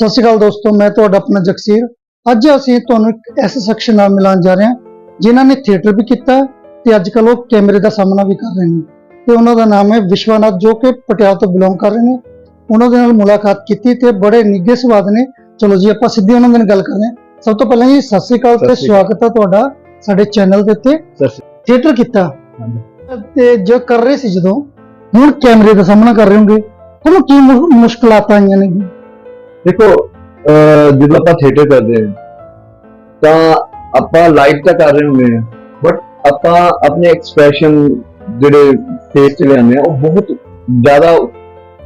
ਸਤਿ ਸ਼੍ਰੀ ਅਕਾਲ ਦੋਸਤੋ ਮੈਂ ਤੁਹਾਡਾ ਆਪਣਾ ਜਗਸੀਰ। ਅੱਜ ਅਸੀਂ ਤੁਹਾਨੂੰ ਇੱਕ ਐਸੇ ਸ਼ਖਸ ਨਾਲ ਮਿਲਾਉਣ ਜਾ ਰਹੇ ਹਾਂ ਜਿਨ੍ਹਾਂ ਨੇ ਥੀਏਟਰ ਵੀ ਕੀਤਾ ਤੇ ਅੱਜ ਕੱਲ੍ਹ ਉਹ ਕੈਮਰੇ ਦਾ ਸਾਹਮਣਾ ਵੀ ਕਰ ਰਹੇ ਨੇ। ਤੇ ਉਹਨਾਂ ਦਾ ਨਾਮ ਹੈ ਵਿਸ਼ਵਨਾਥ ਜੋ ਕਿ ਪਟਿਆਲਾ ਤੋਂ ਬਿਲੋਂਗ ਕਰ ਰਹੇ ਨੇ। ਉਹਨਾਂ ਦੇ ਨਾਲ ਮੁਲਾਕਾਤ ਕੀਤੀ ਤੇ ਬੜੇ ਨਿੱਘੇ ਸਵਾਦ ਨੇ। ਚਲੋ ਜੀ ਆਪਾਂ ਸਿੱਧੀ ਉਹਨਾਂ ਦੇ ਨਾਲ ਗੱਲ ਕਰਦੇ ਹਾਂ। ਸਭ ਤੋਂ ਪਹਿਲਾਂ ਜੀ ਸਤਿ ਸ਼੍ਰੀ ਅਕਾਲ ਤੇ। ਸਵਾਗਤ ਹੈ ਤੁਹਾਡਾ ਸਾਡੇ ਚੈਨਲ ਦੇ ਉੱਤੇ। ਥੀਏਟਰ ਕੀਤਾ। ਤੇ ਜੋ ਕਰ ਰਹੇ ਸੀ ਜਦੋਂ ਹੁਣ ਕੈਮਰੇ ਦਾ ਸਾਹਮਣਾ ਕਰ ਰਹੇ ਹੋਗੇ। ਤੁਹਾਨੂੰ ਕੀ ਮੁਸ਼ਕਲਾਂ ਆਈਆਂ ਨੇ ਦੇਖੋ ਜਦੋਂ ਆਪਾਂ ਥੀਏਟਰ ਕਰਦੇ ਹਾਂ ਤਾਂ ਆਪਾਂ ਲਾਈਵ ਤਾਂ ਕਰ ਰਹੇ ਹੁੰਦੇ ਹਾਂ ਬਟ ਆਪਾਂ ਆਪਣੇ ਐਕਸਪ੍ਰੈਸ਼ਨ ਜਿਹੜੇ ਫੇਸ ਤੇ ਲਿਆਉਂਦੇ ਆ ਉਹ ਬਹੁਤ ਜ਼ਿਆਦਾ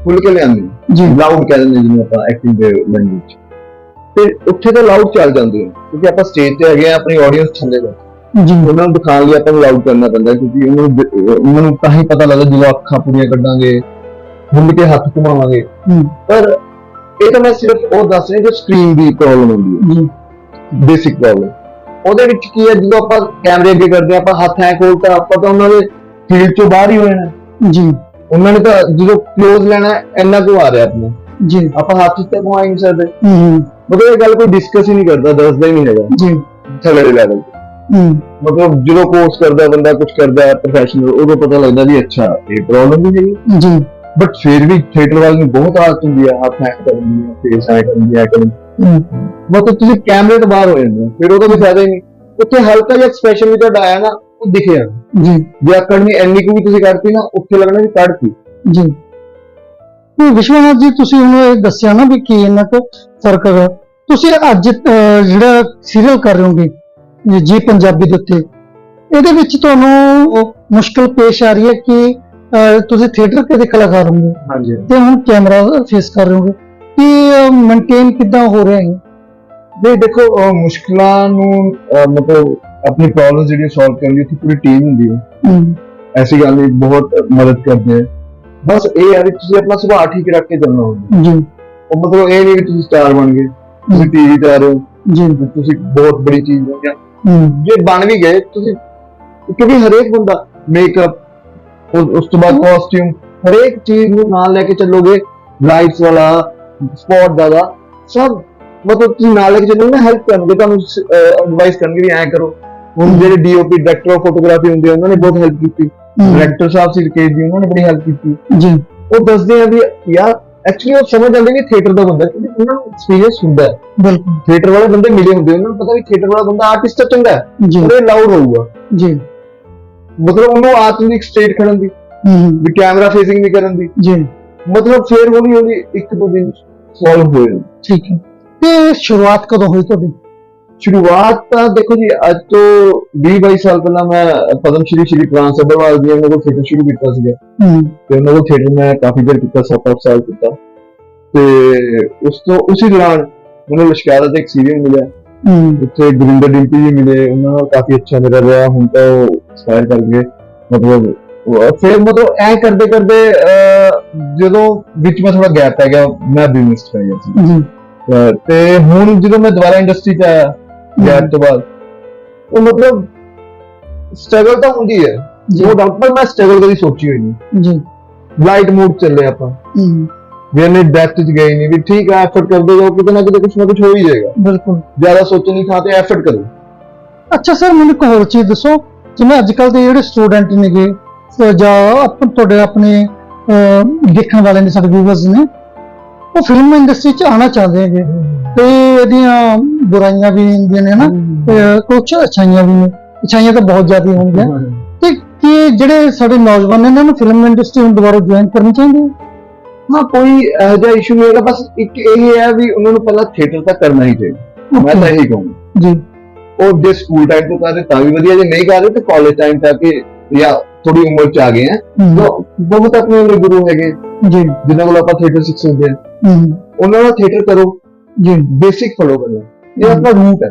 ਖੁੱਲ ਕੇ ਲਿਆਉਂਦੇ ਜੀ। ਲਾਊਡ ਕਹਿ ਦਿੰਦੇ ਜਿਹਨੂੰ ਆਪਾਂ ਐਕਟਿੰਗ ਦੇ ਲੈਂਗੁਏਜ ਤੇ ਉੱਥੇ ਤਾਂ ਲਾਊਡ ਚੱਲ ਜਾਂਦੇ ਆ ਕਿਉਂਕਿ ਆਪਾਂ ਸਟੇਜ ਤੇ ਹੈਗੇ ਆ ਆਪਣੀ ਆਡੀਅנס ਥੱਲੇ ਬੈਠੀ ਜੀ। ਉਹਨਾਂ ਨੂੰ ਦਿਖਾਉਣ ਲਈ ਆਪਾਂ ਨੂੰ ਲਾਊਡ ਕਰਨਾ ਪੈਂਦਾ ਕਿਉਂਕਿ ਉਹਨਾਂ ਨੂੰ ਉਹਨਾਂ ਨੂੰ ਤਾਂ ਹੀ ਪਤਾ ਲੱਗਦਾ ਜਦੋਂ ਅੱਖਾਂ ਪੂਰੀਆਂ ਕੱਢਾਂਗੇ ਖੁੱਲ ਕੇ ਹੱਥ ਘੁਮਾਵਾਂਗੇ। ਪਰ ਇਹ ਤਾਂ ਮੈਂ ਸਿਰਫ ਉਹ ਦੱਸ ਰਿਹਾ ਜੋ ਸਕਰੀਨ ਦੀ ਪ੍ਰੋਬਲਮ ਹੁੰਦੀ ਹੈ। ਬੇਸਿਕ ਪ੍ਰੋਬਲਮ ਉਹਦੇ ਵਿੱਚ ਕੀ ਹੈ ਜਦੋਂ ਆਪਾਂ ਕੈਮਰੇ ਅੱਗੇ ਕਰਦੇ ਆਪਾਂ ਹੱਥ ਐ ਖੋਲਤਾ ਆਪਾਂ ਤਾਂ ਉਹਨਾਂ ਦੇ ਫੀਲਡ ਚੋਂ ਬਾਹਰ ਹੀ ਹੋ ਜਾਣਾ। ਜੀ। ਉਹਨਾਂ ਨੇ ਤਾਂ ਜਦੋਂ ਕਲੋਜ਼ ਲੈਣਾ ਇੰਨਾ ਕੁ ਆ ਰਿਹਾ ਆਪਣਾ। ਜੀ। ਆਪਾਂ ਹੱਥ ਤੇ ਘੁਮਾ ਨਹੀਂ ਸਕਦੇ। ਹੂੰ ਮਤਲਬ ਇਹ ਗੱਲ ਕੋਈ ਡਿਸਕਸ ਹੀ ਨਹੀਂ ਕਰਦਾ ਦੱਸਦਾ ਹੀ ਨਹੀਂ ਹੈਗਾ। ਜੀ। ਥੱਲੇ ਲੈਵਲ ਹੂੰ। ਮਤਲਬ ਜਦੋਂ ਕੋਰਸ ਕਰਦਾ ਬੰਦਾ ਕੁਝ ਕਰਦਾ ਪ੍ਰੋਫੈਸ਼ਨਲ ਉਦੋਂ ਪਤਾ ਲੱਗਦਾ ਵੀ ਅੱਛਾ ਇਹ ਪ੍ਰੋਬਲਮ ਵੀ ਹੈਗੀ। ਜੀ। ਬਟ ਫਿਰ ਵੀ ਥੀਏਟਰ ਵਾਲ ਨੂੰ ਬਹੁਤ ਆਦਤ ਹੁੰਦੀ ਹੈ ਹੱਥ ਐ ਕਰਨ ਦੀ ਫੇਸ ਐ ਕਰਨ ਦੀ ਐ ਕਰਨ। ਹੂੰ, ਮਤਲਬ ਤੁਸੀਂ ਕੈਮਰੇ ਤੋਂ ਬਾਹਰ ਹੋ ਜਾਂਦੇ ਹੋ ਫਿਰ ਉਹਦਾ ਵੀ ਫਾਇਦਾ ਹੀ ਨਹੀਂ। ਉੱਥੇ ਹਲਕਾ ਜਿਹਾ ਐਕਸਪ੍ਰੈਸ਼ਨ ਵੀ ਤੁਹਾਡਾ ਆਇਆ ਨਾ ਉਹ ਦਿਖੇ ਜਾਣਾ ਜੀ। ਜੇ ਅਕੜਨੀ ਇੰਨੀ ਕੁ ਵੀ ਤੁਸੀਂ ਕਰਤੀ ਨਾ ਉੱਥੇ ਲੱਗਣਾ ਵੀ ਕੱਢਤੀ ਜੀ। ਤੇ ਵਿਸ਼ਵਨਾਥ ਜੀ ਤੁਸੀਂ ਹੁਣ ਇਹ ਦੱਸਿਆ ਨਾ ਵੀ ਕੀ ਇਹਨਾਂ ਕੋ ਫ਼ਰਕ ਹੈਗਾ। ਤੁਸੀਂ ਅੱਜ ਜਿਹੜਾ ਸੀਰੀਅਲ ਕਰ ਰਹੇ ਹੋਗੇ ਜੀ- ਪੰਜਾਬੀ ਦੇ ਉੱਤੇ ਇਹਦੇ ਵਿੱਚ ਤੁਹਾਨੂੰ ਮੁਸ਼ਕਲ ਪੇਸ਼ ਆ ਰਹੀ ਹੈ ਕਿ ਤੁਸੀਂ ਥੀਏਟਰ ਦੇ ਕਲਾਕਾਰ ਹੋਗੇ ਹਾਂਜੀ। ਤੇ ਹੁਣ ਕੈਮਰਾ ਫੇਸ ਕਰ ਰਹੇ ਹੋਗੇ। ਕਿ ਮੇਨਟੇਨ ਕਿੱਦਾਂ ਹੋ ਰਿਹਾ ਹੈ? ਦੇ ਦੇਖੋ ਮੁਸ਼ਕਲਾਂ ਨੂੰ ਮਤਲਬ ਆਪਣੀ ਪ੍ਰੋਬਲਮ ਜਿਹੜੀ ਸੋਲਵ ਕਰਨ ਲਈ ਪੂਰੀ ਟੀਮ ਹੁੰਦੀ ਹੈ। ਹੂੰ, ਐਸੀ ਗੱਲ ਨਹੀਂ ਬਹੁਤ ਮਦਦ ਕਰਦੇ ਹੈ। ਬਸ ਇਹ ਹੈ ਵੀ ਤੁਸੀਂ ਆਪਣਾ ਸੁਭਾਅ ਠੀਕ ਰੱਖ ਕੇ ਚੱਲਣਾ ਹੁੰਦਾ ਜੀ। ਉਹ ਮਤਲਬ ਇਹ ਨਹੀਂ ਵੀ ਤੁਸੀਂ ਸਟਾਰ ਬਣ ਗਏ ਤੁਸੀਂ ਟੀਵੀ ਤੇ ਆ ਰਹੇ ਹੋ। ਜੀ। ਤੁਸੀਂ ਬਹੁਤ ਬੜੀ ਚੀਜ਼ ਬਣ ਗਿਆ। ਹੂੰ, ਜੇ ਬਣ ਵੀ ਗਏ ਤੁਸੀਂ ਕਿਉਂਕਿ ਹਰੇਕ ਬੰਦਾ ਮੇਕਅਪ ਉਸ ਤੋਂ ਬਾਅਦ ਕਾਸਟਿਊਮ ਹਰੇਕ ਚੀਜ਼ ਨੂੰ ਨਾਲ ਲੈ ਕੇ ਚੱਲੋਗੇ ਲਾਈਟਸ ਵਾਲਾ ਸਪੋਰਟ ਦਾ ਸਭ ਮਤਲਬ ਤੁਸੀਂ ਨਾਲ ਲੈ ਕੇ ਚੱਲੋਗੇ ਨਾ ਹੈਲਪ ਕਰਨਗੇ ਤੁਹਾਨੂੰ ਐਡਵਾਈਸ ਕਰਨਗੇ ਵੀ ਐਂ ਕਰੋ। ਹੁਣ ਜਿਹੜੇ ਡੀਓਪੀ ਡਾਇਰੈਕਟਰ ਆਫ ਫੋਟੋਗ੍ਰਾਫੀ ਹੁੰਦੇ ਉਹਨਾਂ ਨੇ ਬਹੁਤ ਹੈਲਪ ਕੀਤੀ। ਡਾਇਰੈਕਟਰ ਸਾਹਿਬ ਸੀ ਰਕੇਸ਼ ਜੀ ਉਹਨਾਂ ਨੇ ਬੜੀ ਹੈਲਪ ਕੀਤੀ। ਜੀ। ਉਹ ਦੱਸਦੇ ਆ ਵੀ ਯਾਰ ਐਕਚੁਅਲੀ ਉਹ ਸਮਝ ਜਾਂਦੇ ਵੀ ਥੀਏਟਰ ਦਾ ਬੰਦਾ ਕਿਉਂਕਿ ਉਹਨਾਂ ਨੂੰ ਐਕਸਪੀਰੀਅੰਸ ਹੁੰਦਾ ਹੈ। ਬਿਲਕੁਲ। ਥੀਏਟਰ ਵਾਲੇ ਬੰਦੇ ਮਿਲੇ ਹੁੰਦੇ ਉਹਨਾਂ ਨੂੰ ਪਤਾ ਵੀ ਥੀਏਟਰ ਵਾਲਾ ਬੰਦਾ ਆਰਟਿਸਟ ਚੰਗਾ ਹੈ ਇਹ ਲਾਊਡ ਹੋਊਗਾ। ਜੀ। ਮਤਲਬ ਉਹਨੂੰ ਨਹੀਂ ਸਟੇਟ ਖੜਨ ਦੀ ਵੀ ਕੈਮਰਾ ਫੇਸਿੰਗ ਨਹੀਂ ਕਰਨ ਦੀ। ਜੀ। ਮਤਲਬ ਫੇਰ ਹੌਲੀ ਹੌਲੀ ਇੱਕ ਦੋ ਦਿਨ ਸੋਲਵ ਹੋਏ ਠੀਕ ਹੈ। ਤੇ ਸ਼ੁਰੂਆਤ ਕਦੋਂ ਹੋਈ ਤੁਹਾਡੀ? ਸ਼ੁਰੂਆਤ ਤਾਂ ਦੇਖੋ ਜੀ ਅੱਜ ਤੋਂ 20 22 ਸਾਲ ਪਹਿਲਾਂ ਮੈਂ ਪਦਮ ਸ਼੍ਰੀ ਸ਼੍ਰੀ ਪ੍ਰਾਨ ਸੱਭਰਵਾਲ ਜੀ ਉਹਨਾਂ ਕੋਲ ਥੀਏਟਰ ਸ਼ੁਰੂ ਕੀਤਾ ਸੀਗਾ। ਤੇ ਉਹਨਾਂ ਕੋਲ ਥੀਏਟਰ ਮੈਂ ਕਾਫੀ ਦੇਰ ਕੀਤਾ 7-8 ਸਾਲ ਕੀਤਾ। ਤੇ ਉਸ ਤੋਂ ਉਸੇ ਦੌਰਾਨ ਮੈਨੂੰ ਲਸ਼ਕਾਰਾ ਦਾ ਇੱਕ ਸੀਰੀਅਲ ਮਿਲਿਆ। ਉੱਥੇ ਗੁਰਿੰਦਰ ਡਿੰਪੀ ਜੀ ਮਿਲੇ ਉਹਨਾਂ ਨਾਲ ਕਾਫੀ ਅੱਛਾ ਮੇਰਾ ਰਿਹਾ ਹੁਣ ਤਾਂ ਉਹ ਐਕਸਪਾਇਰ ਕਰ ਗਏ। ਮਤਲਬ ਉਹ- ਫਿਰ ਮਤਲਬ ਐ ਕਰਦੇ ਕਰਦੇ ਜਦੋਂ ਵਿੱਚ ਮੈਂ ਥੋੜਾ ਗੈਪ ਪੈ ਗਿਆ ਮੈਂ ਬਿਜ਼ਨਸ ਪੈ ਗਿਆ ਸੀ। ਤੇ ਹੁਣ ਜਦੋਂ ਮੈਂ ਦੁਬਾਰਾ ਇੰਡਸਟਰੀ ਚ ਆਇਆ ਗੈਪ ਤੋਂ ਬਾਅਦ ਉਹ ਮਤਲਬ ਸਟਰਗਲ ਤਾਂ ਹੁੰਦੀ ਹੈ। ਡਾਊਟ ਪਰ ਮੈਂ ਸਟਰਗਲ ਕਦੀ ਸੋਚੀ ਹੋਈ ਨਹੀਂ। ਜੀ। ਲਾਈਟ ਮੂਡ ਚੱਲੇ ਆਪਾਂ। ਵੀ ਇਹਨੇ ਡੈਪਥ ਚ ਗਏ ਨਹੀਂ ਵੀ ਠੀਕ ਹੈ ਐਫਰਟ ਕਰਦੇ ਜਾਓ ਕਿਤੇ ਨਾ ਕਿਤੇ ਕੁਝ ਨਾ ਕੁਝ ਹੋ ਹੀ ਜਾਏਗਾ। ਬਿਲਕੁਲ। ਜ਼ਿਆਦਾ ਸੋਚਣ ਦੀ ਥਾਂ ਤੇ ਐਫਰਟ ਕਰੋ। ਅੱਛਾ ਸਰ ਮੈਨੂੰ ਇੱਕ ਹੋਰ ਚੀਜ਼ ਦੱਸੋ ਜਿਵੇਂ ਅੱਜ ਕੱਲ ਦੇ ਜਿਹੜੇ ਸਟੂਡੈਂਟ ਨੇਗੇ ਜਾਂ ਆਪਾਂ ਤੁਹਾਡੇ ਆਪਣੇ ਦੇਖਣ ਵਾਲੇ ਨੇ ਸਾਡੇ ਵਿਊਵਰਸ ਨੇ ਉਹ ਫਿਲਮ ਇੰਡਸਟਰੀ ਚ ਆਉਣਾ ਚਾਹੁੰਦੇ ਹੈਗੇ। ਤੇ ਇਹਦੀਆਂ ਬੁਰਾਈਆਂ ਵੀ ਹੁੰਦੀਆਂ ਨੇ ਨਾ ਤੇ ਕੁਝ ਅੱਛਾਈਆਂ ਵੀ ਨੇ। ਅੱਛਾਈਆਂ ਤਾਂ ਬਹੁਤ ਜ਼ਿਆਦਾ ਹੋਣਗੀਆਂ ਤੇ ਕੀ ਜਿਹੜੇ ਸਾਡੇ ਨੌਜਵਾਨ ਨੇ ਇਹਨਾਂ ਨੂੰ ਫਿਲਮ ਇੰਡਸਟਰੀ ਨੂੰ ਦੁਬਾਰਾ ਜੁਆਇਨ ਕਰਨੀ ਚਾਹੀਦੀ ਹੈ? ਹਾਂ ਕੋਈ ਇਹੋ ਜਿਹਾ ਇਸ਼ੂ ਨਹੀਂ ਹੈਗਾ ਬਸ ਇੱਕ ਇਹ ਹੈ ਵੀ ਉਹਨਾਂ ਨੂੰ ਪਹਿਲਾਂ ਥੀਏਟਰ ਤਾਂ ਕਰਨਾ ਹੀ ਚਾਹੀਦਾ। ਮੈਂ ਤਾਂ ਇਹੀ ਕਹੂੰਗਾ। ਜੀ। ਉਹ ਜੇ ਸਕੂਲ ਟਾਈਮ ਤੋਂ ਕਰ ਰਹੇ ਤਾਂ ਵੀ ਵਧੀਆ ਜੇ ਨਹੀਂ ਕਰ ਰਹੇ ਤਾਂ ਕਾਲਜ ਟਾਈਮ ਤੱਕ ਜਾਂ ਥੋੜੀ ਉਮਰ ਚ ਆ ਗਏ ਆ। ਬਹੁਤ ਆਪਣੇ ਲਈ ਗੁਰੂ ਹੈਗੇ ਜੀ। ਜਿਨ੍ਹਾਂ ਕੋਲ ਆਪਾਂ ਥੀਏਟਰ ਸਿੱਖ ਸਕਦੇ ਹਾਂ। ਉਹਨਾਂ ਨਾਲ ਥੀਏਟਰ ਕਰੋ। ਜੀ। ਬੇਸਿਕ ਫੋਲੋ ਕਰੋ। ਇਹ ਆਪਣਾ ਰੂਟ ਹੈ।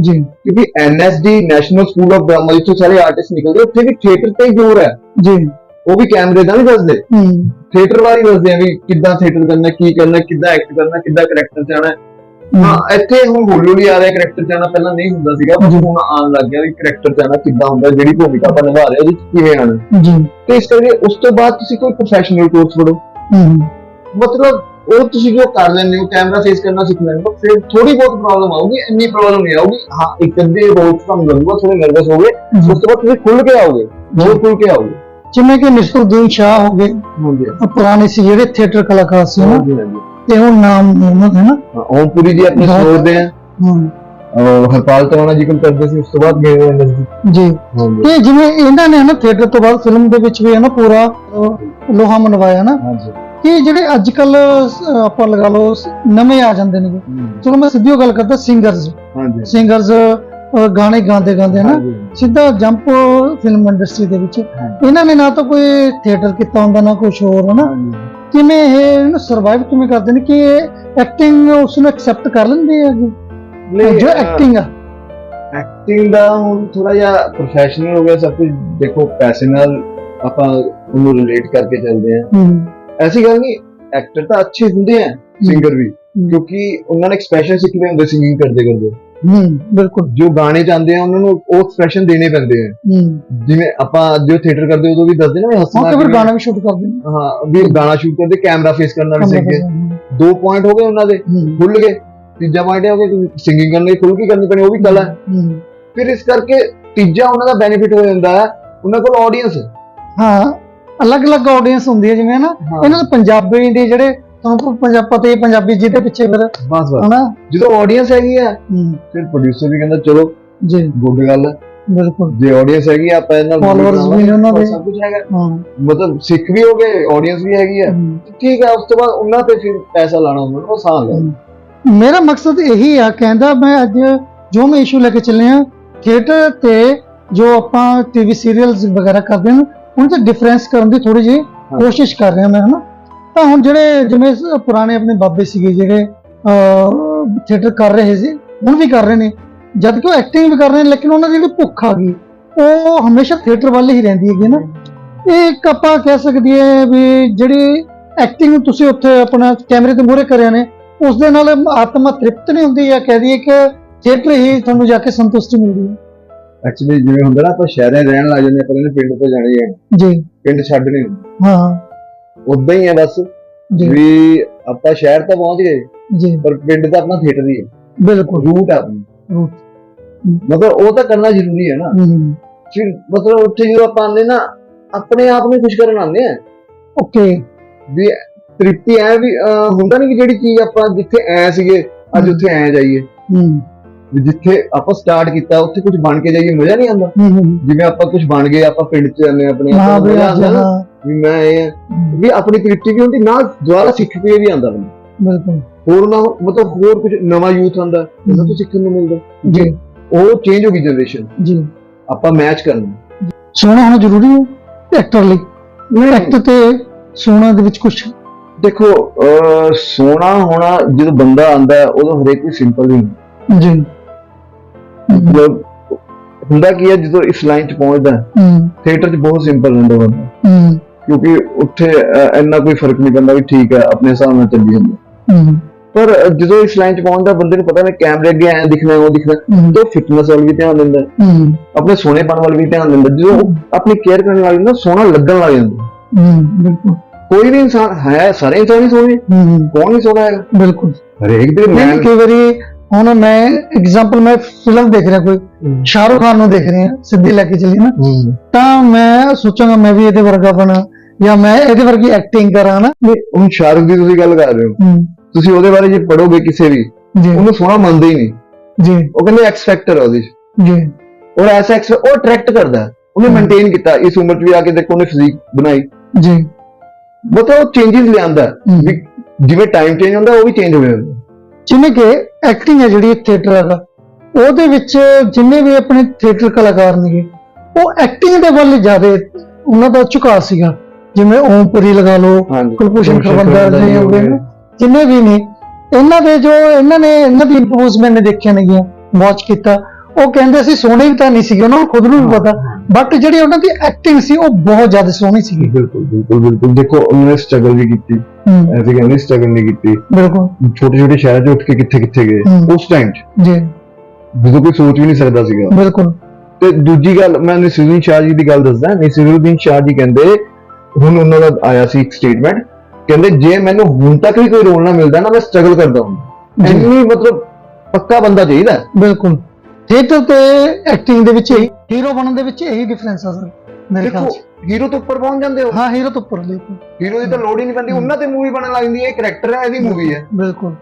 ਜੀ। ਕਿਉਂਕਿ NSD National School of Drama ਜਿੱਥੋਂ ਸਾਰੇ ਆਰਟਿਸਟ ਨਿਕਲਦੇ ਉੱਥੇ ਵੀ ਥੀਏਟਰ ਤੇ ਹੀ ਜ਼ੋਰ ਹੈ। ਜੀ। ਉਹ ਵੀ ਕੈਮਰੇ ਦਾ ਨਹੀਂ ਦੱਸਦੇ। ਹੂੰ। ਥੀਏਟਰ ਵਾਲੀ ਦੱਸਦੇ ਆ ਵੀ ਕਿੱਦਾਂ ਥੀਏਟਰ ਕਰਨਾ ਕੀ ਕਰਨਾ ਕਿੱਦਾਂ ਐਕਟ ਕਰਨਾ ਕਿੱਦਾਂ ਕਰੈਕਟਰ ਚ ਆਣਾ ਹਾਂ ਇੱਥੇ ਹੁਣ ਹੌਲੀ ਹੌਲੀ ਆ ਰਿਹਾ ਕਰੈਕਟਰ ਚ ਆਣਾ ਪਹਿਲਾਂ ਨਹੀਂ ਹੁੰਦਾ ਸੀਗਾ ਪਰ। ਹੁਣ ਆਉਣ ਲੱਗ ਗਿਆ ਵੀ ਕਰੈਕਟਰ ਚ ਆਣਾ ਕਿੱਦਾਂ ਹੁੰਦਾ ਜਿਹੜੀ ਭੂਮਿਕਾ ਆਪਾਂ ਨਿਭਾ ਰਹੇ ਉਹਦੇ ਚ ਕਿਵੇਂ ਆਣਾ ਜੀ। ਤੇ ਇਸ ਕਰਕੇ ਉਸ ਤੋਂ ਬਾਅਦ ਤੁਸੀਂ ਕੋਈ ਪ੍ਰੋਫੈਸ਼ਨਲ ਕੋਰਸ ਹੂੰ। ਮਤਲਬ ਉਹ ਤੁਸੀਂ ਜੋ ਕਰ ਲੈਂਦੇ ਹੋ ਕੈਮਰਾ ਫੇਸ ਕਰਨਾ ਸਿੱਖ ਲੈਂਦੇ ਹੋ ਫਿਰ ਥੋੜੀ ਬਹੁਤ ਪ੍ਰੋਬਲਮ ਆਊਗੀ ਇੰਨੀ ਪ੍ਰੋਬਲਮ ਨਹੀਂ ਆਊਗੀ। ਹਾਂ ਇੱਕ ਅੱਧੇ ਰੋਜ਼ ਤੁਹਾਨੂੰ ਲੱਗੂਗਾ ਥੋੜੇ ਨਰਵਸ ਹੋਗੇ ਉਸ ਤੋਂ ਬਾਅਦ ਤੁਸੀਂ ਖੁੱਲ ਕੇ ਆਓਗੇ ਬਹੁਤ ਖੁੱਲ ਕੇ ਆਓਗੇ। ਜਿਵੇਂ ਕਿ ਨਿਸਰੂਦੀਨ ਸ਼ਾਹ ਹੋ ਗਏ ਹਾਂਜੀ। ਉਹ ਪੁਰਾਣੇ ਸੀ ਜਿਹੜੇ ਥੀਏਟਰ ਕਲਾਕਾਰ ਸੀ ਨਾ ਹਾਂਜੀ ਹਾਂਜੀ। ਤੇ ਹੁਣ ਨਾਮ ਉਹਨਾਂ ਦਾ ਨਾ? ਹਾਂ, ਓਮਪੁਰੀ ਜੀ ਆਪਣੇ ਬਹੁਤ- ਸੋਚਦੇ ਆ। ਹਮ, ਹਰਪਾਲ ਤਰਾਣਾ ਜੀ ਕੋਲ ਕਰਦੇ ਸੀ ਉਸ ਤੋਂ ਬਾਅਦ ਗਏ ਹੋਏ ਇੰਡਸਟਰੀ ਜੀ। ਹਾਂਜੀ। ਤੇ ਜਿਵੇਂ ਇਹਨਾਂ ਨੇ ਨਾ ਥੀਏਟਰ ਤੋਂ ਬਾਅਦ ਫਿਲਮ ਦੇ ਵਿੱਚ ਵੀ ਹੈ ਨਾ ਪੂਰਾ ਅਹ, ਲੋਹਾ ਮਨਵਾਇਆ ਨਾ ਹਾਂਜੀ। ਕਿ ਜਿਹੜੇ ਅੱਜ ਕੱਲ ਆਪਾਂ ਲਗਾ ਲਓ ਸ- ਨਵੇਂ ਆ ਜਾਂਦੇ ਨੇ ਚਲੋ ਮੈਂ ਸਿੱਧੀ ਓ ਗੱਲ ਕਰਦਾ ਸਿੰਗਰਸ ਹਾਂਜੀ। ਸਿੰਗਰਸ ਗਾਣੇ ਗਾਉਂਦੇ ਗਾਉਂਦੇ ਨਾ ਹਾਂਜੀ। ਸਿੱਧਾ ਜੰਪ ਫਿਲਮ ਇੰਡਸਟਰੀ ਦੇ ਵਿੱਚ। ਹਾਂਜੀ। ਇਹਨਾਂ ਨੇ ਨਾ ਤਾਂ ਕੋਈ ਥੀਏਟਰ ਕੀਤਾ ਹੁੰਦਾ ਨਾ ਕੁਝ ਹੋਰ ਹਨਾ ਹਾਂਜੀ। ਕਿਵੇਂ ਇਹ ਸਰਵਾਈਵ ਕਿਵੇਂ ਕਰਦੇ ਨੇ ਕਿ ਐਕਟਿੰਗ ਉਸ ਨੂੰ ਐਕਸੈਪਟ ਕਰ ਲੈਂਦੇ ਆ ਜੀ? ਜੋ ਐਕਟਿੰਗ ਆ। ਐਕਟਿੰਗ ਦਾ ਹੁਣ ਥੋੜਾ ਜਿਹਾ ਪ੍ਰੋਫੈਸ਼ਨਲ ਹੋ ਗਿਆ ਸਭ ਕੁਝ ਦੇਖੋ ਪੈਸੇ ਨਾਲ ਆਪਾਂ ਉਹਨੂੰ ਰਿਲੇਟ ਕਰਕੇ ਚੱਲਦੇ ਆ। ਹਮ, ਐਸੀ ਗੱਲ ਨਹੀਂ ਐਕਟਰ ਤਾਂ ਅੱਛੇ ਹੁੰਦੇ ਆ ਸਿੰਗਰ ਵੀ। ਕਿਉਂਕਿ ਉਹਨਾਂ ਨੇ ਐਕਸਪ੍ਰੈਸ਼ਨ ਸਿੱਖਦੇ ਹੁੰਦੇ ਸਿੰਗਿੰਗ ਕਰਦੇ ਕਰਦੇ ਹੂੰ। ਬਿਲਕੁਲ। ਜੋ ਗਾਣੇ ਚਾਹੁੰਦੇ ਆ ਉਹਨਾਂ ਨੂੰ ਉਹ ਐਕਸਪ੍ਰੈਸ਼ਨ ਦੇਣੇ ਪੈਂਦੇ ਆ। ਜਿਵੇਂ ਆਪਾਂ ਜੋ ਥੀਏਟਰ ਕਰਦੇ ਉਦੋਂ ਵੀ ਦੱਸਦੇ ਨਾ ਮੈਂ ਹੱਸਣਾ ਕਿ ਫਿਰ ਗਾਣਾ ਵੀ ਸ਼ੂਟ ਕਰਦੇ ਹਾਂ ਵੀ ਗਾਣਾ ਸ਼ੂਟ ਕਰਦੇ ਕੈਮਰਾ ਫੇਸ ਕਰਨਾ ਵੀ ਸਿੱਖ ਦੋ ਪੁਆਇੰਟ ਹੋ ਗਏ ਉਹਨਾਂ ਦੇ ਖੁੱਲ ਗਏ। ਤੀਜਾ ਪੁਆਇੰਟ ਹੋ ਗਿਆ ਸਿੰਗਿੰਗ ਕਰਨੀ ਖੁੱਲ ਕੇ ਕਰਨੀ ਪੈਣੀ ਉਹ ਵੀ ਕਲਾ ਫਿਰ ਇਸ ਕਰਕੇ ਤੀਜਾ ਉਹਨਾਂ ਦਾ ਬੈਨੀਫਿਟ ਹੋ ਜਾਂਦਾ ਹੈ ਉਹਨਾਂ ਕੋਲ ਆਡੀਅנס ਹਾਂ ਅਲੱਗ-ਅਲੱਗ ਆਡੀਅנס ਹੁੰਦੀ ਹੈ ਜਿਵੇਂ ਨਾ ਇਹਨਾਂ ਦੇ ਪੰਜਾਬੀ ਦੇ ਜਿਹੜੇ ਤੁਹਾਨੂੰ ਕੋ ਪੰਜਾਬ ਪਤਾ ਪੰਜਾਬੀ ਜਿਹਦੇ ਪਿੱਛੇ ਫਿਰ ਬਸ ਬਸ। ਹਨਾ? ਜਦੋਂ ਆਡੀਅנס ਹੈਗੀ ਆ ਫਿਰ ਪ੍ਰੋਡਿਊਸਰ ਵੀ ਕਹਿੰਦਾ ਚਲੋ ਜੀ। ਗੁੱਡ ਗੱਲ ਬਿਲਕੁਲ। ਜੇ ਆਡੀਅנס ਹੈਗੀ ਆ ਆਪਾਂ ਇਹਨਾਂ ਫਾਲੋਅਰਸ ਵੀ ਉਹਨਾਂ ਸਭ ਕੁਝ ਹੈਗਾ। ਹਾਂ। ਮਤਲਬ ਸਿੱਖ ਵੀ ਹੋ ਗਏ ਆਡੀਅנס ਵੀ ਹੈਗੀ ਆ। ਠੀਕ ਆ ਉਸ ਤੋਂ ਬਾਅਦ ਉਹਨਾਂ ਤੇ ਫਿਰ ਪੈਸਾ ਲਾਣਾ ਹੁੰਦਾ ਉਹ ਸਾਹ ਲੈ ਮੇਰਾ ਮਕਸਦ ਇਹੀ ਆ ਕਹਿੰਦਾ ਮੈਂ ਅੱਜ ਜੋ ਮੈਂ ਇਸ਼ੂ ਲੈ ਕੇ ਚੱਲੇ ਆ ਥੀਏਟਰ ਤੇ ਜੋ ਆਪਾਂ ਟੀਵੀ ਸੀਰੀਅਲਸ ਵਗੈਰਾ ਕਰਦੇ ਹਾਂ ਉਹਨਾਂ ਤੇ ਡਿਫਰੈਂਸ ਕਰਨ ਦੀ ਥੋੜੀ ਜਿਹੀ ਕੋਸ਼ਿਸ਼ ਕਰ ਰਿਹਾ ਮੈਂ ਹਨਾ? ਤਾਂ ਹੁਣ ਜਿਹੜੇ ਜਿਵੇਂ ਸ- ਪੁਰਾਣੇ ਆਪਣੇ ਬਾਬੇ ਸੀਗੇ ਜਿਹੜੇ ਥੀਏਟਰ ਕਰ ਰਹੇ ਸੀ ਹੁਣ ਵੀ ਕਰ ਰਹੇ ਨੇ। ਜਦ ਕਿ ਉਹ ਐਕਟਿੰਗ ਵੀ ਕਰ ਰਹੇ ਨੇ ਲੇਕਿਨ ਉਹਨਾਂ ਦੀ ਜਿਹੜੀ ਭੁੱਖ ਆ ਗਈ ਉਹ ਹਮੇਸ਼ਾ ਥੀਏਟਰ ਵੱਲ ਹੀ ਰਹਿੰਦੀ ਹੈਗੀ ਨਾ। ਇਹ ਇੱਕ ਆਪਾਂ ਕਹਿ ਸਕਦੀ ਹੈ ਵੀ ਜਿਹੜੀ ਐਕਟਿੰਗ ਤੁਸੀਂ ਉੱਥੇ ਆਪਣਾ ਕੈਮਰੇ ਦੇ ਮੂਹਰੇ ਕਰਿਆ ਨੇ ਉਸ ਦੇ ਨਾਲ ਆਤਮਾ ਤ੍ਰਿਪਤ ਨਹੀਂ ਹੁੰਦੀ ਜਾਂ ਕਹਿ ਦਈਏ ਕਿ ਥੀਏਟਰ ਹੀ ਤੁਹਾਨੂੰ ਜਾ ਕੇ ਸੰਤੁਸ਼ਟੀ ਮਿਲਦੀ ਹੈ। ਐਕਚੁਅਲੀ ਜਿਵੇਂ ਹੁੰਦਾ ਨਾ ਆਪਾਂ ਸ਼ਹਿਰਾਂ 'ਚ ਰਹਿਣ ਲੱਗ ਜਾਂਦੇ ਆ ਪਰ ਇਹਨੇ ਪਿੰਡ ਤੋਂ ਜਾਣੀ ਹੈ ਜੀ। ਪਿੰਡ ਛੱਡ ਨਹੀਂ ਹਾਂ। ਉਦਾਂ ਹੀ ਹੈ ਬਸ ਜੀ। ਵੀ ਆਪਾਂ ਸ਼ਹਿਰ ਤਾਂ ਪਹੁੰਚ ਗਏ ਜੀ। ਪਰ ਪਿੰਡ ਤਾਂ ਆਪਣਾ ਥੀਏਟਰ ਹੀ ਹੈ। ਬਿਲਕੁਲ। ਰੂਟ ਆ Root। ਮਤਲਬ ਉਹ ਤਾਂ ਕਰਨਾ ਜ਼ਰੂਰੀ ਹੈ ਨਾ। ਫਿਰ ਮਤਲਬ ਉੱਥੇ ਜਦੋਂ ਆਪਾਂ ਆਉਂਦੇ ਨਾ ਆਪਣੇ ਆਪ ਨੂੰ ਖੁਸ਼ ਕਰਨ ਆਉਂਦੇ ਆ। ਓਕੇ। ਵੀ ਤ੍ਰਿਪਤੀ ਐ ਵੀ ਹੁੰਦਾ ਨਹੀਂ ਕਿ ਜਿਹੜੀ ਚੀਜ਼ ਆਪਾਂ ਜਿੱਥੇ ਐ ਸੀਗੇ ਅੱਜ। ਉੱਥੇ ਐ ਜਾਈਏ। ਹਮ ਵੀ ਜਿੱਥੇ ਆਪਾਂ ਸਟਾਰਟ ਕੀਤਾ ਉੱਥੇ ਕੁਝ ਬਣ ਕੇ ਜਾਈਏ ਮਜ਼ਾ ਨਹੀਂ ਆਉਂਦਾ। ਜਿਵੇਂ ਆਪਾਂ ਕੁਝ ਬਣ ਗਏ ਆਪਾਂ ਪਿੰਡ 'ਚ ਜਾਂਦੇ ਆਪਣੇ ਹਾਂ ਆਪਾਂ ਨੂੰ ਵੀ ਮਜ਼ਾ ਅੱਜ ਆਉਂਦਾ ਨਾ ਹਾਂ। ਵੀ ਮੈਂ ਇਹ ਵੀ ਆਪਣੀ ਵੀ ਹੁੰਦੀ ਨਾਲ ਦੁਬਾਰਾ ਸਿੱਖ ਕੇ ਵੀ ਆਉਂਦਾ ਬੰਦਾ। ਬਿਲਕੁਲ। ਹੋਰ ਨਾ ਮਤਲਬ ਹੋਰ ਕੁਝ ਨਵਾਂ ਯੂਥ ਆਉਂਦਾ ਉਹਨਾਂ ਤੋਂ ਸਿੱਖਣ ਨੂੰ ਮਿਲਦਾ। ਜੀ। ਉਹ ਚੇਂਜ ਹੋ ਗਈ ਜਨਰੇਸ਼ਨ ਜੀ। ਆਪਾਂ ਮੈਚ ਕਰਨਾ। ਸੋਹਣਾ ਹੋਣਾ ਜ਼ਰੂਰੀ ਹੈ ਐਕਟਰ ਲਈ। ਐਕਟਰ ਤੇ ਸੋਹਣਾ ਦੇ ਵਿੱਚ ਕੁਝ ਦੇਖੋ ਅਹ, ਸੋਹਣਾ ਹੋਣਾ ਜਦੋਂ ਬੰਦਾ ਆਂਦਾ ਉਦੋਂ ਹਰੇਕ ਕੋਈ ਸਿੰਪਲ ਹੀ ਹੁੰਦਾ। ਜੀ। ਮਤਲਬ ਹੁੰਦਾ ਕੀ ਹੈ ਜਦੋਂ ਇਸ ਲਾਈਨ 'ਚ ਪਹੁੰਚਦਾ ਥੀਏਟਰ 'ਚ ਬਹੁਤ ਸਿੰਪਲ ਹੁੰਦਾ ਬੰਦਾ। ਕਿਉਂਕਿ ਉੱਥੇ ਇੰਨਾ ਕੋਈ ਫ਼ਰਕ ਨਹੀਂ ਪੈਂਦਾ ਵੀ ਠੀਕ ਹੈ ਆਪਣੇ ਹਿਸਾਬ ਨਾਲ ਚੱਲੀ ਜਾਂਦਾ ਪਰ ਜਦੋਂ ਇਸ ਲਾਈਨ 'ਚ ਪਹੁੰਚਦਾ ਬੰਦੇ ਨੂੰ ਪਤਾ ਮੈਂ ਕੈਮਰੇ ਅੱਗੇ ਐਂ ਦਿਖਣਾ ਉਹ ਦਿਖਣਾ ਤਾਂ ਫਿਟਨੈਸ ਵੱਲ ਵੀ ਧਿਆਨ ਦਿੰਦਾ ਆਪਣੇ ਸੋਹਣੇਪਣ ਵੱਲ ਵੀ ਧਿਆਨ ਦਿੰਦਾ ਜਦੋਂ ਆਪਣੀ ਕੇਅਰ ਕਰਨ ਲੱਗ ਜਾਂਦਾ ਸੋਹਣਾ ਲੱਗਣ ਲੱਗ ਜਾਂਦਾ ਬਿਲਕੁਲ। ਕੋਈ ਵੀ ਇਨਸਾਨ ਹੈ ਸਾਰੇ ਇਨਸਾਨ ਹੀ ਸੋਹਣੇ। ਕੌਣ ਨਹੀਂ ਸੋਹਣਾ ਹੈਗਾ? ਬਿਲਕੁਲ। ਹਰੇਕ ਦੇ ਮੈਂ ਮੈਂ ਕਈ ਵਾਰੀ ਹੁਣ ਮੈਂ ਐਗਜ਼ਾਮਪਲ ਮੈਂ ਫਿਲਮ ਦੇਖ ਰਿਹਾ ਕੋਈ ਸ਼ਾਹਰੁਖ ਖਾਨ ਨੂੰ ਦੇਖ ਰਿਹਾ ਸਿੱਧੀ ਲੈ ਕੇ ਚੱਲੀ ਨਾ। ਤਾਂ ਮੈਂ ਸੋਚਾਂਗਾ ਮੈਂ ਵੀ ਇਹਦੇ ਵਰਗਾ ਬਣਾ ਜਾਂ ਮੈਂ ਇਹਦੇ ਵਰਗੀ ਐਕਟਿੰਗ ਕਰਾਂ ਨਾ। ਹੁਣ ਸ਼ਾਹਰੁਖ ਦੀ ਤੁਸੀਂ ਗੱਲ ਕਰ ਰਹੇ ਹੋ। ਤੁਸੀਂ ਉਹਦੇ ਬਾਰੇ ਜੇ ਪੜੋਗੇ ਕਿਸੇ ਵੀ ਉਹਨੂੰ ਸੋਹਣਾ ਮੰਨਦੇ ਹੀ ਨਹੀਂ। ਜੀ। ਉਹ ਕਹਿੰਦੇ ਐਕਸ ਫੈਕਟਰ ਉਹਦੀ। ਜੀ। ਔਰ ਐਸਾ ਐਕਸ ਉਹ ਅਟਰੈਕਟ ਕਰਦਾ। ਉਹਨੇ। ਮੇਨਟੇਨ ਕੀਤਾ। ਇਸ ਉਮਰ 'ਚ ਵੀ ਆ ਕੇ ਦੇਖੋ ਉਹਨੇ ਫਿਜ਼ੀਕ ਬਣਾਈ। ਜੀ। ਮਤਲਬ ਉਹ ਚੇਂਜਸ ਲਿਆਂਦਾ। ਜਿਵੇਂ ਟਾਈਮ ਚੇਂਜ ਹੁੰਦਾ ਉਹ ਵੀ ਚੇਂਜ ਹੋ ਜਾਂਦਾ। ਜਿਵੇਂ ਕਿ ਐਕਟਿੰਗ ਹੈ ਜਿਹੜੀ ਥੀਏਟਰ ਹੈਗਾ ਉਹਦੇ ਵਿੱਚ ਜਿੰਨੇ ਵੀ ਆਪਣੇ ਥੀਏਟਰ ਕਲਾਕਾਰ ਨੇਗੇ ਉਹ ਐਕਟਿੰਗ ਦੇ ਵੱਲ ਜ਼ਿਆਦਾ ਉਹਨਾਂ ਦਾ ਝੁਕਾਅ ਸੀਗਾ। ਜਿਵੇਂ ਓਮਪੁਰੀ ਲਗਾ ਲਓ ਕੁਲਭੂਸ਼ਣ ਖਰਵੰਦਰ ਜੀ ਹੋ ਗਏ ਜਿੰਨੇ ਵੀ ਨੇ ਇਹਨਾਂ ਦੇ ਜੋ ਇਹਨਾਂ ਨੇ ਇਹਨਾਂ ਦੀ ਇੰਪਰੂਵਮੈਂਟ ਨੇ ਦੇਖਿਆ ਨੇਗੀਆਂ ਵਾਚ ਕੀਤਾ। ਉਹ ਕਹਿੰਦੇ ਸੀ ਸੋਹਣੇ ਵੀ ਤਾਂ ਨਹੀਂ ਸੀਗੇ ਉਹਨਾਂ ਨੂੰ ਖੁਦ ਨੂੰ ਵੀ ਪਤਾ। ਬਟ ਜਿਹੜੀ ਉਹਨਾਂ ਦੀ ਐਕਟਿੰਗ ਸੀ ਉਹ ਬਹੁਤ ਜ਼ਿਆਦਾ ਸੋਹਣੀ ਸੀ ਬਿਲਕੁਲ ਬਿਲਕੁਲ ਬਿਲਕੁਲ। ਦੇਖੋ ਉਹਨਾਂ ਨੇ ਸਟਰਗਲ ਵੀ ਕੀਤੀ। ਐਸੇ ਕਹਿੰਦੇ ਸਟਰਗਲ ਨਹੀਂ ਕੀਤੀ। ਬਿਲਕੁਲ। ਛੋਟੇ ਛੋਟੇ ਸ਼ਹਿਰਾਂ 'ਚ ਉੱਠ ਕੇ ਕਿੱਥੇ ਕਿੱਥੇ ਗਏ। ਉਸ ਟਾਈਮ 'ਚ। ਜੀ। ਜਦੋਂ ਕੋਈ ਸੋਚ ਵੀ ਨਹੀਂ ਸਕਦਾ ਸੀਗਾ। ਬਿਲਕੁਲ। ਤੇ ਦੂਜੀ ਗੱਲ ਮੈਂ ਨਸੀਰੁਦੀਨ ਸ਼ਾਹ ਜੀ ਦੀ ਗੱਲ ਦੱਸਦਾ। ਨਸੀਰੁਦੀਨ ਸ਼ਾਹ ਜੀ ਕਹਿੰਦੇ ਹੁਣ ਉਹਨਾਂ ਦਾ ਆਇਆ ਸੀ ਇੱਕ ਸਟੇਟਮੈਂਟ ਕਹਿੰਦੇ ਜੇ ਮੈਨੂੰ ਹੁਣ ਤੱਕ ਵੀ ਕੋਈ ਰੋਲ ਨਾ ਮਿਲਦਾ ਨਾ ਮੈਂ ਸਟਰਗਲ ਕਰਦਾ ਹਾਂ ਇੰਨੀ ਮਤਲਬ ਪੱਕਾ ਬੰਦਾ ਚਾਹੀਦਾ। ਬਿਲਕੁਲ। ਥੀਏਟਰ ਤੇ ਐਕਟਿੰਗ ਦੇ ਵਿੱਚ ਹੀਰੋ ਬਣਨ ਦੇ ਵਿੱਚ ਇਹੀ ਡਿਫਰੈਂਸ ਆ ਸਰ ਮੇਰੇ ਖਿਆਲ ਦੇਖੋ ਚ। ਹੀਰੋ ਤੋਂ ਉੱਪਰ ਪਹੁੰਚ ਜਾਂਦੇ ਹੋ? ਹਾਂ ਹੀਰੋ ਤੋਂ ਉੱਪਰ ਬਿਲਕੁਲ। ਹੀਰੋ ਦੀ ਤਾਂ ਲੋੜ ਹੀ ਨਹੀਂ ਪੈਂਦੀ ਉਹਨਾਂ ਤੇ ਮੂਵੀ ਬਣਨ ਲੱਗ ਜਾਂਦੀ ਹੈ ਇਹ ਕਰੈਕਟਰ ਹੈ ਇਹਦੀ ਮੂਵੀ ਹੈ। ਬਿਲਕੁਲ।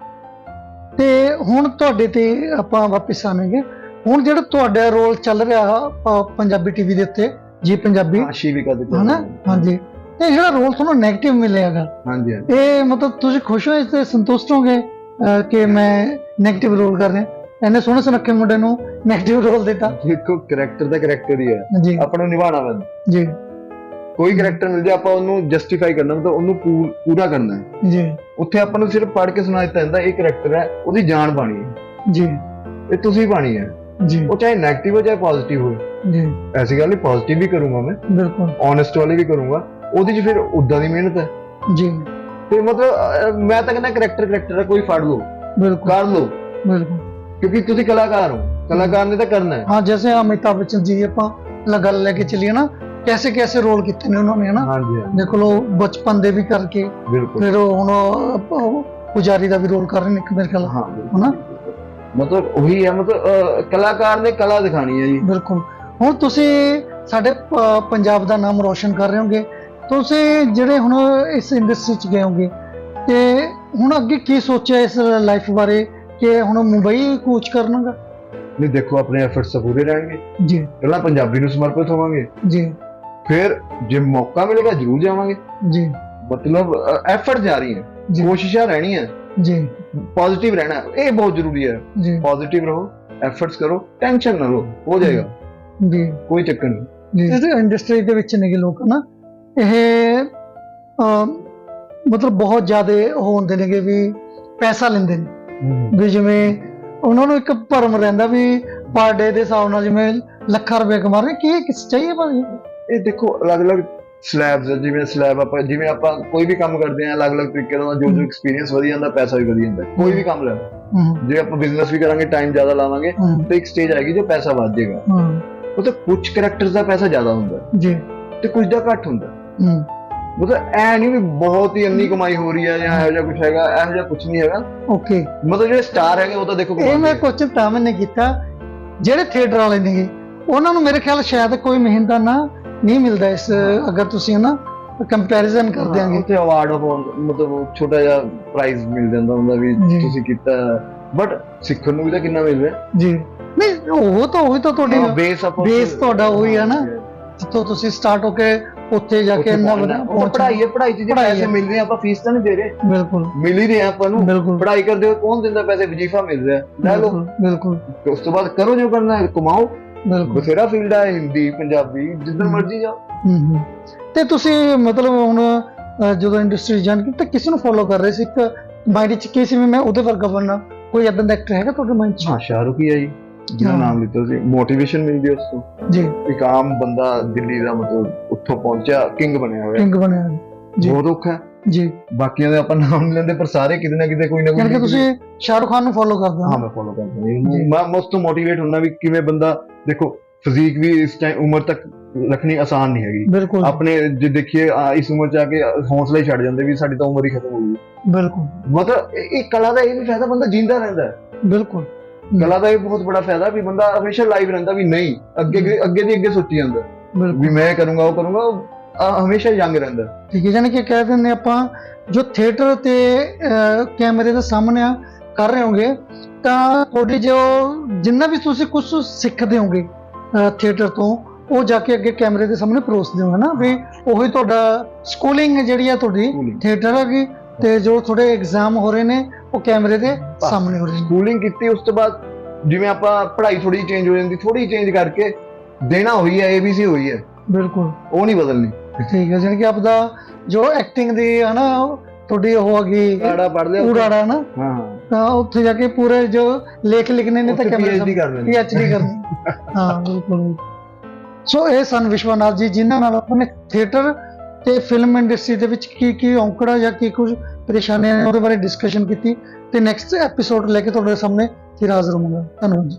ਤੇ ਹੁਣ ਤੁਹਾਡੇ ਤੇ ਆਪਾਂ ਵਾਪਸ ਆਵਾਂਗੇ। ਹੁਣ ਜਿਹੜਾ ਤੁਹਾਡਾ ਰੋਲ ਚੱਲ ਰਿਹਾ ਅ, ਪੰਜਾਬੀ ਟੀਵੀ ਦੇ ਉੱਤੇ ਜੀ ਪੰਜਾਬੀ। ਹਾਂ ਸ਼ੀਵਿਕਾ ਦੇ ਹਨਾ? ਹਾਂਜੀ। ਇਹ ਜਿਹੜਾ ਰੋਲ ਤੁਹਾਨੂੰ 네ਗੇਟਿਵ ਮਿਲਿਆਗਾ ਹਾਂਜੀ ਹਾਂਜੀ। ਇਹ ਮਤਲਬ ਤੁਸੀਂ ਖੁਸ਼ ਹੋ ਇਸ ਤੇ ਸੰਤੁਸ਼ਟ ਹੋਗੇ ਅ, ਕਿ ਮੈਂ 네ਗੇਟਿਵ ਰੋਲ ਕਰ ਰਿਹਾ? ਇਹਨੇ ਸੋਹਣੇ ਸੁਨੱਖੇ ਮੁੰਡੇ ਨੂੰ 네ਗੇਟਿਵ ਰੋਲ ਦਿੱਤਾ। ਦੇਖੋ ਕੈਰੈਕਟਰ ਦਾ ਕੈਰੈਕਟਰ ਹੀ ਹੈ। ਜੀ। ਆਪਾਂ ਨੂੰ ਨਿਭਾਉਣਾ ਬੰਦ ਜੀ। ਕੋਈ ਕੈਰੈਕਟਰ ਮਿਲ ਜਾ ਆਪਾਂ ਉਹਨੂੰ ਜਸਟੀਫਾਈ ਕਰਨਾ ਮਤਲਬ ਉਹਨੂੰ ਪੂਰਾ ਕਰਨਾ ਹੈ। ਜੀ। ਉੱਥੇ ਆਪਾਂ ਨੂੰ ਸਿਰਫ ਪੜ੍ਹ ਕੇ ਸੁਣਾ ਦਿੱਤਾ ਜਾਂਦਾ ਇਹ ਕੈਰੈਕਟਰ ਹੈ ਉਹਦੀ ਜਾਨ ਪਾਣੀ ਹੈ। ਜੀ। ਇਹ ਤੁਸੀਂ ਪਾਣੀ ਹੈ। ਜੀ। ਉਹ ਚਾਹੇ 네ਗੇਟਿਵ ਹੋ ਚਾਹੇ ਪੋਜ਼ਿਟਿਵ ਹੋ ਜੀ। ਐਸੀ ਗੱਲ ਨਹੀਂ ਪੋਜ਼ਿਟਿਵ ਵੀ ਕਰੂੰਗਾ ਮੈਂ। ਬਿਲਕੁਲ। ਓਨੈਸਟ ਵਾਲੀ ਵੀ ਕਰੂੰਗਾ। ਉਹਦੇ 'ਚ ਫਿਰ ਉਦਾਂ ਦੀ ਮਿਹਨਤ ਹੈ। ਜੀ। ਤੇ ਮਤਲਬ ਮੈਂ ਤਾਂ ਕਹਿੰਦਾ ਕੈਰੈਕਟਰ ਕੈਰੈਕਟਰ ਹੈ ਕੋਈ ਫੜ ਲਓ। ਬਿਲਕੁਲ। ਕਰ ਲਓ। ਬਿਲਕੁਲ। ਕਿਉਂਕਿ ਤੁਸੀਂ ਕਲਾਕਾਰ ਹੋ ਕਲਾਕਾਰ ਨੇ ਤਾਂ ਕਰਨਾ ਹੈ हाँ जैसे अमिताभ बच्चन जी ਆਪਾਂ ਗੱਲ ਲੈ ਕੇ ਚੱਲੀਏ ਨਾ ਕੈਸੇ ਕੈਸੇ ਰੋਲ ਕੀਤੇ ਨੇ ਉਹਨਾਂ ਨੇ ਹਨਾ ਹਾਂਜੀ ਹਾਂਜੀ ਦੇਖ ਲਓ ਬਚਪਨ ਦੇ ਵੀ ਕਰਕੇ ਬਿਲਕੁਲ ਫਿਰ ਉਹ ਹੁਣ ਉਹ ਪੁਜਾਰੀ ਦਾ ਵੀ ਰੋਲ ਕਰ ਰਹੇ ਨੇ ਇੱਕ ਮੇਰੇ ਖਿਆਲ ਹਾਂ ਬਿਲਕੁਲ। ਹਨਾ? ਮਤਲਬ ਉਹੀ ਹੈ ਮਤਲਬ ਅਹ, ਕਲਾਕਾਰ ਨੇ ਕਲਾ ਦਿਖਾਣੀ ਹੈ ਜੀ ਬਿਲਕੁਲ ਹੁਣ ਤੁਸੀਂ ਸਾਡੇ ਪ- ਪੰਜਾਬ ਦਾ ਨਾਮ ਰੋਸ਼ਨ ਕਰ ਰਹੇ ਹੋਗੇ ਤੁਸੀਂ ਜਿਹੜੇ ਹੁਣ ਇਸ ਇੰਡਸਟਰੀ ਚ ਗਏ ਹੋਗੇ ਤੇ ਹੁਣ ਅੱਗੇ ਕੀ ਸੋਚਿਆ ਇਸ ਲਾਈਫ ਬਾਰੇ ਕਿ ਹੁਣ ਮੁੰਬਈ ਕੂਚ ਕਰਨਾਗਾ। ਨਹੀਂ ਦੇਖੋ ਆਪਣੇ ਐਫਰਟਸ ਪੂਰੇ ਰਹਿਣਗੇ। ਜੀ। ਪਹਿਲਾਂ ਪੰਜਾਬੀ ਨੂੰ ਸਮਰਪਿਤ ਹੋਵਾਂਗੇ। ਜੀ। ਫਿਰ ਜੇ ਮੌਕਾ ਮਿਲੇਗਾ ਜ਼ਰੂਰ ਜਾਵਾਂਗੇ। ਜੀ। ਮਤਲਬ ਐਫਰਟ ਜਾਰੀ ਹੈ। ਕੋਸ਼ਿਸ਼ਾਂ ਰਹਿਣੀਆਂ। ਜੀ। ਪੋਜ਼ਿਟਿਵ ਰਹਿਣਾ। ਇਹ ਬਹੁਤ ਜ਼ਰੂਰੀ ਹੈ। ਜੀ। ਪੋਜ਼ਿਟਿਵ ਰਹੋ ਐਫਰਟਸ ਕਰੋ ਟੈਨਸ਼ਨ ਨਾ ਲਓ ਹੋ ਜਾਏਗਾ। ਜੀ। ਕੋਈ ਚੱਕਰ ਨਹੀਂ। ਇਸ ਇੰਡਸਟਰੀ ਦੇ ਵਿੱਚ ਨੇਗੇ ਲੋਕ ਨਾ ਇਹ ਮਤਲਬ ਬਹੁਤ ਜ਼ਿਆਦਾ ਉਹ ਹੁੰਦੇ ਨੇਗੇ ਵੀ ਪੈਸਾ ਲੈਂਦੇ ਨੇ। ਵੀ ਜਿਵੇਂ ਉਹਨਾਂ ਨੂੰ ਇੱਕ ਭਰਮ ਰਹਿੰਦਾ ਵੀ ਪਰ ਡੇ ਦੇ ਹਿਸਾਬ ਨਾਲ ਜਿਵੇਂ ਲੱਖਾਂ ਰੁਪਏ ਕਮਾ ਰਹੇ ਕੀ ਕਿਸ ਚਾਹੀਏ ਭਾਜੀ ਇਹ ਦੇਖੋ ਅਲੱਗ-ਅਲੱਗ ਸਲੈਬਸ ਜਿਵੇਂ ਸਲੈਬ ਆਪਾਂ ਜਿਵੇਂ ਆਪਾਂ ਕੋਈ ਵੀ ਕੰਮ ਕਰਦੇ ਆ ਅਲੱਗ-ਅਲੱਗ ਤਰੀਕੇ ਨਾਲ ਜੋ ਜੋ। ਐਕਸਪੀਰੀਅੰਸ ਵਧੀਆ ਜਾਂਦਾ ਪੈਸਾ ਵੀ ਵਧੀਆ ਜਾਂਦਾ। ਕੋਈ ਵੀ ਕੰਮ ਲੈ ਜੇ ਆਪਾਂ ਬਿਜ਼ਨਸ ਵੀ ਕਰਾਂਗੇ ਟਾਈਮ ਜ਼ਿਆਦਾ ਲਾਵਾਂਗੇ ਤੇ ਇੱਕ ਸਟੇਜ ਆਏਗੀ ਜੋ ਪੈਸਾ ਵੱਧ ਜਾਏਗਾ। ਉਹ ਤਾਂ ਕੁਝ ਕੈਰੈਕਟਰਸ ਦਾ ਪੈਸਾ ਜ਼ਿਆਦਾ ਹੁੰਦਾ। ਜੀ। ਤੇ ਕੁਝ ਦਾ ਘੱਟ ਹੁੰਦਾ। ਮਤਲਬ ਐ ਨਹੀਂ ਵੀ ਬਹੁਤ ਹੀ ਇੰਨੀ ਕਮਾਈ ਹੋ ਰਹੀ ਹੈ ਜਾਂ ਇਹੋ ਜਿਹਾ ਕੁਝ ਹੈਗਾ ਇਹੋ ਜਿਹਾ ਕੁਝ ਨਹੀਂ ਹੈਗਾ। ਓਕੇ ਮਤਲਬ ਜਿਹੜੇ ਸਟਾਰ ਹੈਗੇ ਉਹ ਤਾਂ ਦੇਖੋ ਇਹ ਮੈਂ। ਕੁਐਸਚਨ ਤਾਂ ਮੈंने ਕੀਤਾ। ਜਿਹੜੇ ਥੀਏਟਰ ਵਾਲੇ ਨੇਗੇ ਉਹਨਾਂ ਨੂੰ ਮੇਰੇ ਖਿਆਲ ਸ਼ਾਇਦ ਕੋਈ ਮਿਹਨਤਾਨਾ ਨਹੀਂ ਮਿਲਦਾ ਇਸ ਅਗਰ ਤੁਸੀਂ ਨਾ ਕੰਪੈਰੀਜ਼ਨ ਕਰ ਦਿਆਂਗੇ। ਉੱਥੇ ਅਵਾਰਡ ਮਤਲਬ ਛੋਟਾ ਜਿਹਾ ਪ੍ਰਾਈਜ਼ ਮਿਲ ਜਾਂਦਾ ਹੁੰਦਾ ਵੀ। ਤੁਸੀਂ ਕੀਤਾ। ਬਟ ਸਿੱਖਣ ਨੂੰ ਵੀ ਤਾਂ ਕਿੰਨਾ ਮਿਲ ਰਿਹਾ ਜੀ। ਨਹੀਂ ਉਹ ਤਾਂ ਉਹੀ ਤਾਂ ਤੁਹਾਡੀ ਬੇਸ base ਤੁਹਾਡਾ ਉਹੀ ਹੈ ਨਾ। ਜਿੱਥੋਂ ਤੁਸੀਂ ਸਟਾਰਟ ਹੋ ਕੇ ਉੱਥੇ ਜਾ ਕੇ ਇੰਨਾ ਵਧੀਆ ਤਾਂ ਪੜ੍ਹਾਈ ਹੈ ਪੜ੍ਹਾਈ 'ਚ ਜੇ ਪੈਸੇ ਹੈ। ਮਿਲ ਰਹੇ ਆਪਾਂ ਫੀਸ ਤਾਂ ਨਹੀਂ ਦੇ ਰਹੇ। ਬਿਲਕੁਲ। ਮਿਲ ਹੀ ਰਹੇ ਆਪਾਂ ਨੂੰ। ਪੜ੍ਹਾਈ ਕਰਦੇ ਹੋ ਕੌਣ ਦਿੰਦਾ ਪੈਸੇ? ਵਜੀਫਾ ਮਿਲ ਰਿਹਾ। ਲੈ ਲਓ। ਬਿਲਕੁਲ ਤੇ ਉਸ ਤੋਂ ਬਾਅਦ ਕਰੋ ਜੋ ਕਰਨਾ ਹੈ ਕਮਾਓ। ਬਿਲਕੁਲ। ਬਥੇਰਾ ਫੀਲਡ ਹੈ ਹਿੰਦੀ ਪੰਜਾਬੀ ਹਮ। ਮਰਜ਼ੀ ਜਾਓ। ਹੂੰ ਹੂੰ। ਤੇ ਤੁਸੀਂ ਮਤਲਬ ਹੁਣ ਜਦੋਂ ਇੰਡਸਟਰੀ ਜਾਣ ਕੀਤੀ ਤਾਂ ਕਿਸ ਨੂੰ ਫੋਲੋ ਕਰ ਰਹੇ ਸੀ? ਇੱਕ ਮਾਈਂਡ 'ਚ ਕੀ ਸੀ ਵੀ ਮੈਂ ਉਹਦੇ ਵਰਗਾ ਬਣਨਾ? ਕੋਈ ਏਦਾਂ ਦਾ ਐਕਟਰ ਹੈਗਾ ਤੁਹਾਡੇ ਮਾਈਂਡ 'ਚ? ਹਾਂ ਸ਼ਾਹਰੁਖ ਹੀ ਆ ਜੀ। ਜਿਹਦਾ। ਨਾਮ ਲਿੱਤਾ ਸੀ। ਮੋਟੀਵੇਸ਼ਨ ਮਿਲਦੀ ਉਸ ਤੋਂ। ਜੀ। ਇੱਕ ਆਮ ਬੰਦਾ ਦਿੱਲੀ ਦਾ ਮਤਲਬ ਉੱਥੋਂ ਪਹੁੰਚਿਆ ਕਿੰਗ ਬਣਿਆ ਹੋਇਆ। ਕਿੰਗ ਬਣਿਆ। ਜੀ। ਬਹੁਤ ਔਖਾ। ਜੀ। ਬਾਕੀਆਂ ਦੇ ਆਪਾਂ ਨਾਮ ਨਹੀਂ ਲੈਂਦੇ ਪਰ ਸਾਰੇ ਕਿਤੇ ਨਾ ਕਿਤੇ ਕੋਈ ਨਾ ਯਾਨੀ ਕਿ ਕੋਈ ਤੁਸੀਂ ਸ਼ਾਹਰੁਖ ਖਾਨ ਨੂੰ ਫੋਲੋ ਕਰਦੇ ਹਾਂ। ਹੋ ਮੈਂ ਫੋਲੋ ਕਰਦਾ। ਹਾਂ। ਮੈਂ ਮੋਸਟ ਤੋਂ ਮੋਟੀਵੇਟ ਹੁੰਦਾ ਵੀ ਕਿਵੇਂ ਬੰਦਾ ਦੇਖੋ ਫਿਜ਼ੀਕ ਵੀ ਇਸ ਟਾਈਮ ਉਮਰ ਤੱਕ ਰੱਖਣੀ ਆਸਾਨ ਨਹੀਂ ਹੈਗੀ। ਆਪਣੇ ਜੇ ਦੇਖੀਏ ਇਸ ਉਮਰ ਚ ਆ ਕੇ ਹੌਸਲਾ ਹੀ ਛੱਡ ਜਾਂਦੇ ਵੀ ਸਾਡੀ ਤਾਂ ਉਮਰ ਹੀ ਖਤਮ ਹੋ ਗਈ। ਬਿਲਕੁਲ। ਮਤਲਬ ਇਹ ਕਲਾ ਦਾ ਇਹ ਵੀ ਫਾਇਦਾ ਬੰਦਾ ਜਿੰਦਾ ਰਹਿੰਦਾ ਬਿਲਕੁਲ। ਕਲਾ ਦਾ ਇਹ ਬਹੁਤ ਬੜਾ ਫਾਇਦਾ ਵੀ ਬੰਦਾ ਹਮੇਸ਼ਾ ਲਾਈਵ ਰਹਿੰਦਾ ਵੀ ਨਹੀਂ ਅੱਗੇ ਅੱਗੇ- ਦੀ ਅੱਗੇ ਸੋਚੀ ਜਾਂਦਾ। ਵੀ ਮੈਂ ਕਰੂੰਗਾ ਉਹ ਕਰੂੰਗਾ ਉਹ, ਹਮੇਸ਼ਾ ਯੰਗ ਰਹਿੰਦਾ। ਠੀਕ ਹੈ ਯਾਨੀ ਕਿ ਕਹਿ ਦਿੰਦੇ ਆਪਾਂ ਜੋ ਥੀਏਟਰ ਤੇ ਕੈਮਰੇ ਦੇ ਸਾਹਮਣੇ ਆ ਕਰ ਰਹੇ ਹੋਗੇ ਤਾਂ ਤੁਹਾਡੀ ਜੋ ਜਿੰਨਾ ਵੀ ਤੁਸੀਂ ਕੁਝ ਸਿੱਖਦੇ ਹੋਗੇ ਥੀਏਟਰ ਤੋਂ ਉਹ ਜਾ ਕੇ ਅੱਗੇ ਕੈਮਰੇ ਦੇ ਸਾਹਮਣੇ ਪਰੋਸਦੇ ਹੋ ਹਨਾ? ਵੀ ਉਹੀ ਤੁਹਾਡਾ ਸਕੂਲਿੰਗ ਜਿਹੜੀ ਆ ਤੁਹਾਡੀ ਥੀਏਟਰ ਹੈਗੀ ਤੇ ਜੋ ਤੁਹਾਡੇ ਐਗਜ਼ਾਮ ਹੋ ਰਹੇ ਨੇ ਉਹ ਕੈਮਰੇ ਦੇ ਸਾਹਮਣੇ ਹੋ ਰਹੇ ਨੇ। ਸਕੂਲਿੰਗ ਕੀਤੀ ਉਸ ਤੋਂ ਬਾਅਦ ਜਿਵੇਂ ਆਪਾਂ ਪੜ੍ਹਾਈ ਥੋੜੀ ਚੇਂਜ ਹੋ ਜਾਂਦੀ ਥੋੜੀ ਚੇਂਜ ਕਰਕੇ ਦੇਣਾ ਹੋਈ ਹੈ ਏਬੀਸੀ ਹੋਈ ਹੈ। ਬਿਲਕੁਲ। ਉਹ ਨਹੀਂ ਬਦਲਣੀ। ਠੀਕ ਹੈ ਜਾਣੀ ਕਿ ਆਪਦਾ ਜੋ ਐਕਟਿੰਗ ਦੀ ਹਨਾ ਤੁਹਾਡੀ ਉਹ ਹੈਗੀ ਕਾੜਾ ਪੜ ਲਿਆ। ਉਡਾੜਾ ਨਾ। ਹਾਂ ਤਾਂ ਉੱਥੇ ਜਾ ਕੇ ਪੂਰੇ ਜੋ ਲੇਖ ਲਿਖਣੇ ਨੇ ਤਾਂ ਕੈਮਰੇ ਪੀਐਚਡੀ ਕਰ ਲੈਣੀ ਪੀਐਚਡੀ ਕਰਨੀ ਹਾਂ ਬਿਲਕੁਲ। ਸੋ ਇਹ ਸਨ ਵਿਸ਼ਵਨਾਥ ਜੀ ਜਿਨ੍ਹਾਂ ਨਾਲ ਆਪਾਂ ਨੇ ਥੀਏਟਰ ਤੇ ਫਿਲਮ ਇੰਡਸਟਰੀ ਦੇ ਵਿੱਚ ਕੀ ਕੀ ਔਂਕੜਾ ਜਾਂ ਕੀ ਕੁਝ ਪਰੇਸ਼ਾਨੀਆਂ ਨੇ ਉਹਦੇ ਬਾਰੇ ਡਿਸਕਸ਼ਨ ਕੀਤੀ ਤੇ ਨੈਕਸਟ ਐਪੀਸੋਡ ਲੈ ਕੇ ਤੁਹਾਡੇ ਸਾਹਮਣੇ ਫਿਰ ਹਾਜ਼ਰ ਹੋਵਾਂਗਾ। ਧੰਨਵਾਦ ਜੀ।